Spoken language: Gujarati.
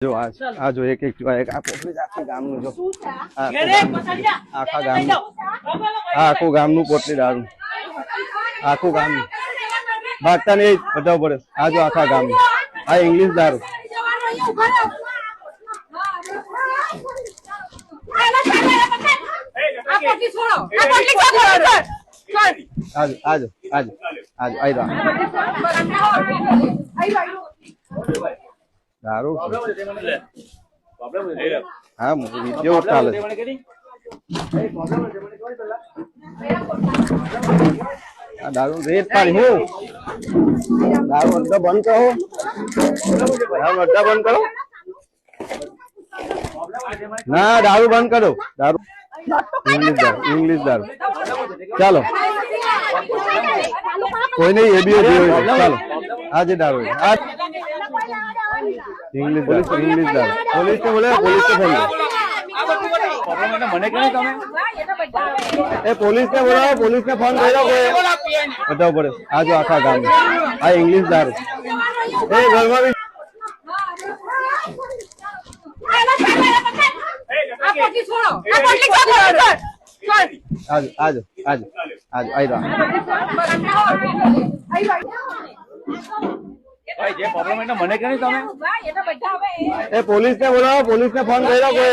જો આ જો એક એક આ પોટલી આખી ગામનું જો. આખા ગામનું. આ આખું ગામનું પોટલી દારૂ. આખું ગામનું. ભાગતા નહીં બધા પડે આ જો આખા ગામનું. આ ઇંગ્લિશ દારૂ. આજો આજો આજો આજો આઈ દારૂ હા વીડિયો ચાલે. આ દારૂ રેટ પાડી હું દારૂ અડધો બંધ કરો. દારૂ અડધા બંધ કરો. ના દારૂ બંધ કરો. દારૂ. ઇંગ્લિશ દારૂ ઇંગ્લિશ દારૂ. ચાલો. કોઈ નહીં એ એ બી ચાલો. આજે દારૂ આ ઇંગ્લિશ દારૂ. ઇંગ્લિશ દારૂ. પોલીસ તો બોલે પોલીસ તો ફોન મને કહ્યું તમે. એ પોલીસ ને બોલાવો પોલીસ ને ફોન કર્યો કે બતાવો પડે. આ જો આખા ગામ. આ ઇંગ્લિશ દારૂ. એ ઘરમાં બી આજો આજો આજો આજો આઈ દો ભાઈ જે પ્રોબ્લેમ એટલે મને કહ્યું તમે. એ પોલીસ ને બોલાવો પોલીસ ને ફોન કર્યો કે